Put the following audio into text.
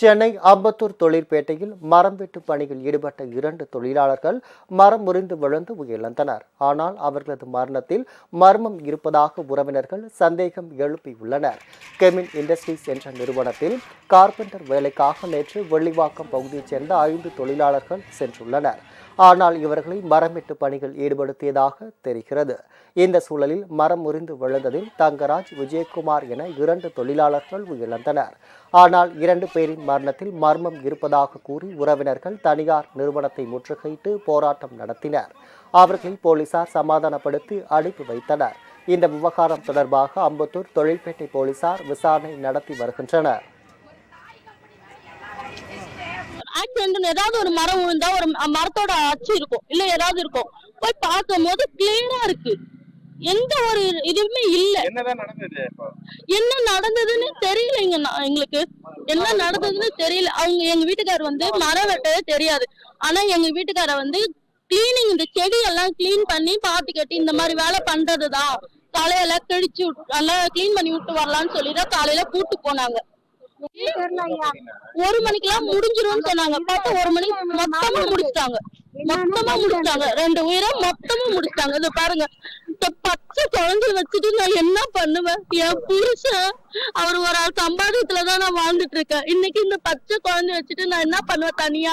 சென்னை அம்பத்தூர் தொழிற்பேட்டையில் மரம் வெட்டு பணியில் ஈடுபட்ட இரண்டு தொழிலாளர்கள் மரம் முறிந்து விழுந்து உயிரிழந்தனர். ஆனால் அவர்களது மரணத்தில் மர்மம் இருப்பதாக உறவினர்கள் சந்தேகம் எழுப்பியுள்ளனர். கெமின் இண்டஸ்ட்ரீஸ் என்ற நிறுவனத்தில் கார்பெண்டர் வேலைக்காக நேற்று வெள்ளிவாக்கம் பகுதியைச் சேர்ந்த ஐந்து தொழிலாளர்கள் சென்றுள்ளனர். ஆனால் இவர்களை மரம் வெட்டு ஈடுபடுத்தியதாக தெரிகிறது. இந்த சூழலில் மரம் முறிந்து விழுந்ததில் தங்கராஜ் விஜயகுமார் என இரண்டு தொழிலாளர்கள் உயிரிழந்தனர். ஆனால் இரண்டு பேரின் மரணத்தில் மர்மம் இருப்பதாக கூறி உறவினர்கள் தனியார் நிறுவனத்தை முற்றுகையிட்டு போராட்டம் நடத்தினர். அவர்களை போலீசார் சமாதானப்படுத்தி அனுப்பி வைத்தனர். இந்த விவகாரம் தொடர்பாக அம்பத்தூர் தொழில்பேட்டை போலீசார் விசாரணை நடத்தி வருகின்றனர். ஆக்சிடென்ட் ஏதாவது ஒரு மரம் விழுந்தா ஒரு மரத்தோட அச்சு இருக்கும். இல்ல ஏதாவது இருக்கும். போய் பார்க்கும் போது கிளியரா இருக்கு. எந்த ஒரு இதுவுமே இல்ல. என்ன நடந்ததுன்னு தெரியலைங்க நான் எங்களுக்கு. என்ன நடந்ததுன்னு தெரியல. அவங்க எங்க வீட்டுக்காரர் வந்து மரம் வெட்டவே தெரியாது. ஆனா எங்க வீட்டுக்கார வந்து கிளீனிங் இந்த செடி எல்லாம் கிளீன் பண்ணி பாத்தி கட்டி இந்த மாதிரி வேலை பண்றதுதான் தலையெல்லாம் கிழிச்சு நல்லா கிளீன் பண்ணி விட்டு வரலாம்னு சொல்லி தான் காலையில கூட்டு போனாங்க. ஒரு மணிக்கெல்லாம் முடிஞ்சிரும்னு சொன்னாங்க. பார்த்தா ஒரு மணிக்கு மொத்தமா முடிச்சிட்டாங்க. மொத்தமா முடிச்சிட்டாங்க. ரெண்டு உயிரை மொத்தமா முடிச்சிட்டாங்க. இத பாருங்க. பச்சை குழந்தை வச்சுட்டு நான் என்ன பண்ணுவேன்? என் புருஷன் அவர் ஒரு ஆள் சம்பாதியத்துலதான் நான் வாழ்ந்துட்டு இருக்கேன். இன்னைக்கு இந்த பச்சை குழந்தை வச்சுட்டு நான் என்ன பண்ணுவேன் தனியா?